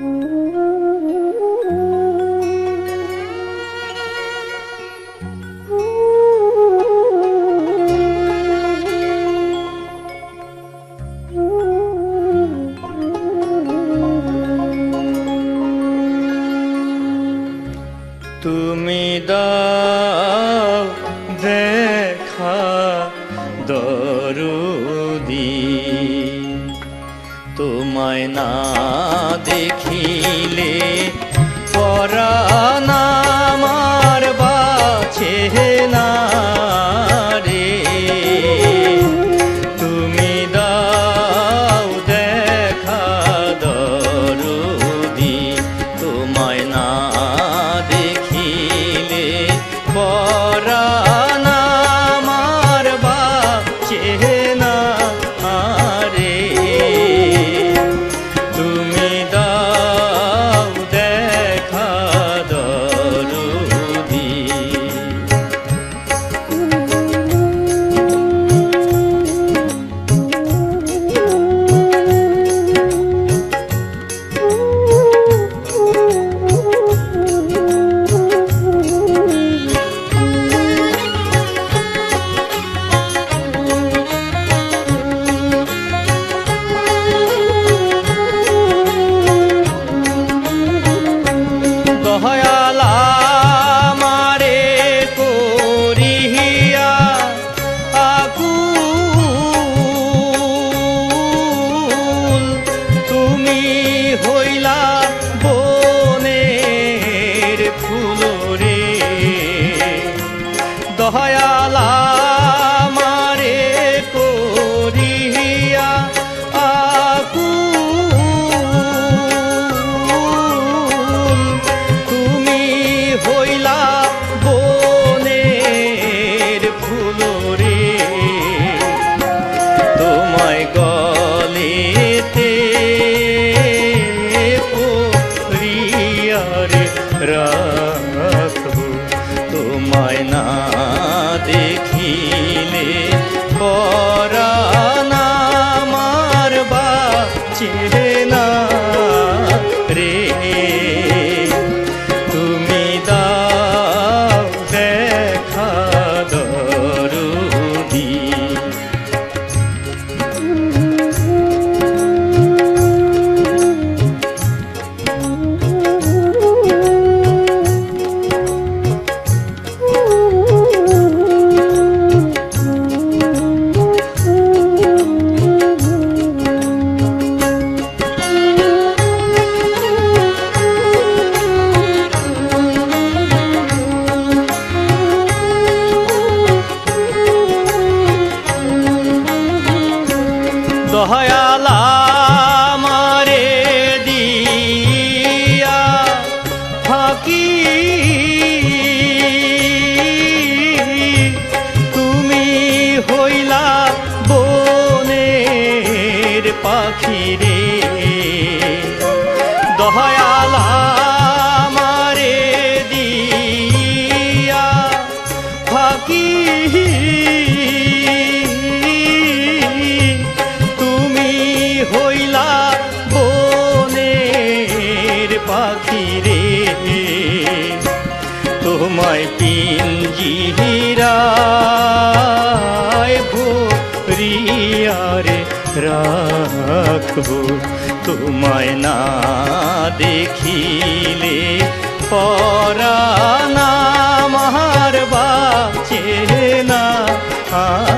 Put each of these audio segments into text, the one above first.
呜。তোমায় না দেখিলে পরাণ আমার বাছে না। 借哎呀！তোমায় পিঞ্জিরায় ভরিয়ারে রাখব। তোমায় না দেখিলে পরানা আমার বাচে না। আ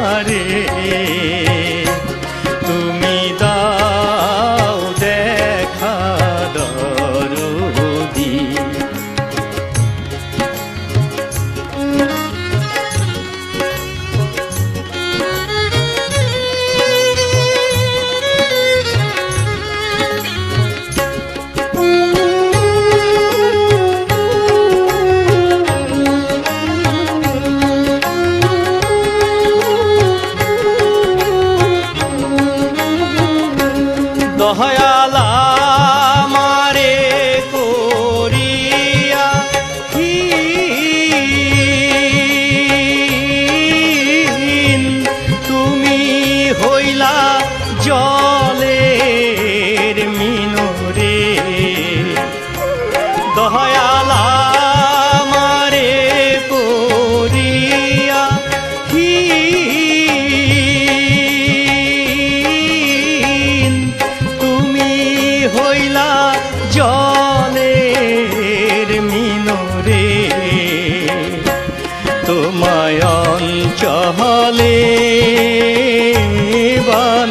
দয়ালা মারে করিয়া তুমি হইলা জয় নয়ন চহলে বান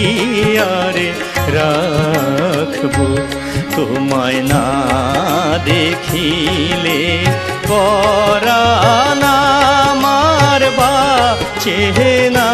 ইয়ারে রাখব। তোমায় না দেখিলে পরানামার বা চেহনা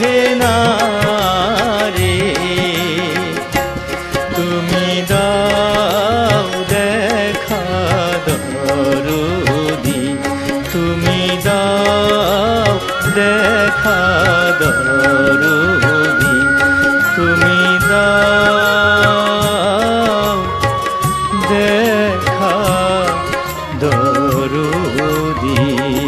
বোঝে না রে। তুমি দাও দেখা দরুদি। তুমি দাও দেখা দরুদি। তুমি দাও দেখা দরুদি।